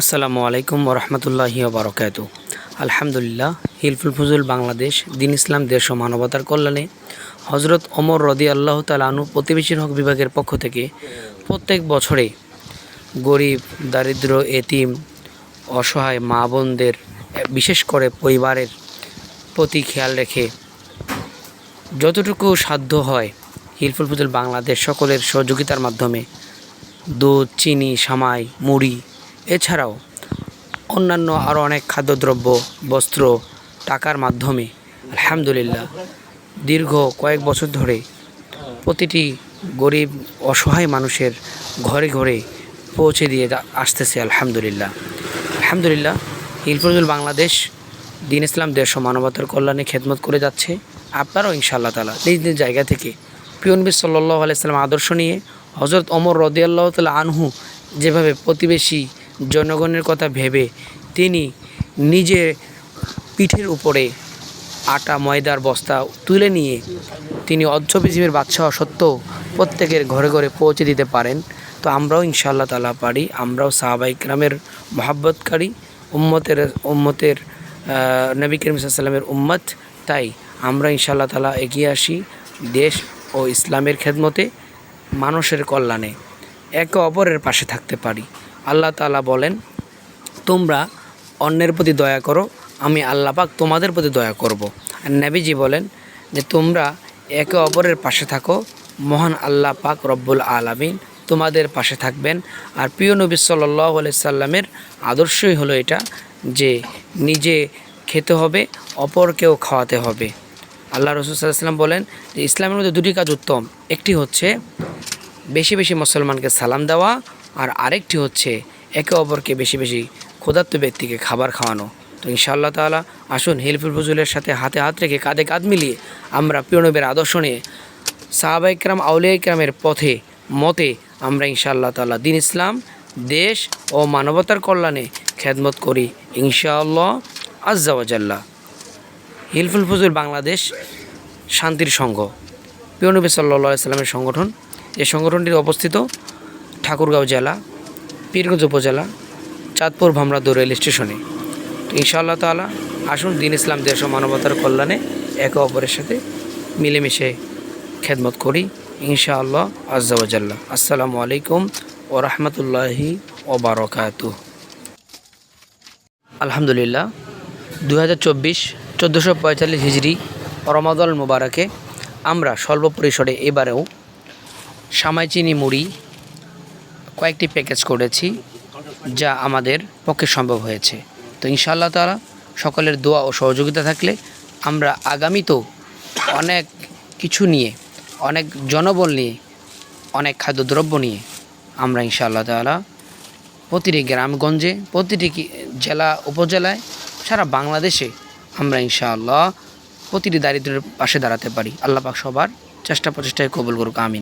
আসসালামু আলাইকুম ওরহমতুল্লাহি বারকাত আলহামদুলিল্লাহ, হিলফুল ফুজুল বাংলাদেশ, দিন ইসলাম, দেশ ও মানবতার কল্যাণে হজরত অমর রদি আল্লাহ তালানু প্রতিবেশীর হক বিভাগের পক্ষ থেকে প্রত্যেক বছরে গরিব, দারিদ্র, এতিম, অসহায় মা বোনদের, বিশেষ করে পরিবারের প্রতি খেয়াল রেখে যতটুকু সাধ্য হয় হিলফুল ফুজুল বাংলাদেশ সকলের সহযোগিতার মাধ্যমে দুধ, চিনি, সামাই, মুড়ি এছাড়াও অন্যান্য আরও অনেক খাদ্যদ্রব্য, বস্ত্র টাকার মাধ্যমে, আলহামদুলিল্লাহ, দীর্ঘ কয়েক বছর ধরে প্রতিটি গরিব, অসহায় মানুষের ঘরে ঘরে পৌঁছে দিয়ে আসতেছে, আলহামদুলিল্লাহ। আলহামদুলিল্লাহ হিলফুজুল বাংলাদেশ, দিন ইসলাম, দেশ ও মানবতার কল্যাণে খেদমত করে যাচ্ছে। আপনারাও ইনশাআল্লাহ তালা নিজ নিজ জায়গা থেকে পিয়নবী সাল্লাহ আলাইসাল্লাম আদর্শ নিয়ে হজরত অমর রদিয়াল্লাহ তালা আনহু যেভাবে প্রতিবেশী জনগণের কথা ভেবে তিনি নিজের পিঠের উপরে আটা, ময়দার বস্তা তুলে নিয়ে তিনি অজ্জ পৃথিবীর বাদশাহ সত্ত্বেও প্রত্যেকের ঘরে ঘরে পৌঁছে দিতে পারেন। তো আমরাও ইনশাআল্লাহ তালা পারি। আমরাও সাহাবাই গ্রামের মহাব্বতকারী উম্মতের উম্মতের নবী করিম উম্মত। তাই আমরা ইনশাআল্লাহ তালা এগিয়ে আসি দেশ ও ইসলামের খেদমতে, মানুষের কল্যাণে। একে অপরের পাশে থাকতে পারি। আল্লাহ তাআলা বলেন, তোমরা অন্যের প্রতি দয়া করো, আমি আল্লাহ পাক তোমাদের প্রতি দয়া করব। আর নবীজি বলেন যে, তোমরা একে অপরের পাশে থাকো, মহান আল্লাহ পাক রব্বুল আলামিন তোমাদের পাশে থাকবেন। আর প্রিয় নবী সাল্লাহ সাল্লামের আদর্শই হলো এটা যে, নিজে খেতে হবে, অপরকেও খাওয়াতে হবে। আল্লাহ রসুল সাল্লাম বলেন যে, ইসলামের মধ্যে দুটি কাজ উত্তম। একটি হচ্ছে, বেশি বেশি মুসলমানকে সালাম দেওয়া আর আরেকটি হচ্ছে একে অপরকে বেশি বেশি ক্ষুধার্ত ব্যক্তিকে খাবার খাওয়ানো। তো ইনশাআল্লাহ তাআলা, আসুন হিলফুল ফজুলের সাথে হাতে হাত রেখে কাঁধে কাঁধ মিলিয়ে আমরা প্রিয়নবের আদর্শ নিয়ে সাহাবাইকরাম আউলিয়া ইকরামের পথে, মতে আমরা ইনশাআল্লাহ তাআলা দিন ইসলাম, দেশ ও মানবতার কল্যাণে খেদমত করি ইনশাআল্লাহ আজ্জাওয়াজাল্লাহ হিলফুল ফজুল বাংলাদেশ শান্তির সংঘ। পিয়নবী সাল্লা সাল্লামের সংগঠন, এই সংগঠনটি অবস্থিত ঠাকুরগাঁও জেলা, পীরগঞ্জ উপজেলা, চাঁদপুর ভামরাদু রেল স্টেশনে। তো ইনশাআল্লাহ তাআলা আসুন, দিন ইসলাম, দেশ ও মানবতার কল্যাণে একে অপরের সাথে মিলেমিশে খেদমত করি, ইনশাআল্লাহ আজ্জাওয়াজাল্লাহ আসসালামু আলাইকুম ও রহমতুল্লাহি ও বারকাতু। আলহামদুলিল্লাহ দু হাজার চব্বিশ, চোদ্দোশো পঁয়তাল্লিশ হিজড়ি রমাদল মোবারকে আমরা স্বল্প পরিসরে এবারেও সামাইচিনি মুড়ি কয়েকটি প্যাকেজ করেছি যা আমাদের পক্ষে সম্ভব হয়েছে। তো ইনশাআল্লাহ তালা সকলের দোয়া ও সহযোগিতা থাকলে আমরা আগামীতেও অনেক কিছু নিয়ে, অনেক জনবল নিয়ে, অনেক খাদ্যদ্রব্য নিয়ে আমরা ইনশাআল্লাহ তালা প্রতিটি গ্রামগঞ্জে, প্রতিটি জেলা, উপজেলায়, সারা বাংলাদেশে আমরা ইনশাআল্লাহ প্রতিটি দারিদ্রের পাশে দাঁড়াতে পারি। আল্লাহ পাক সবার চেষ্টা প্রচেষ্টায় কবুল করুক, আমিন।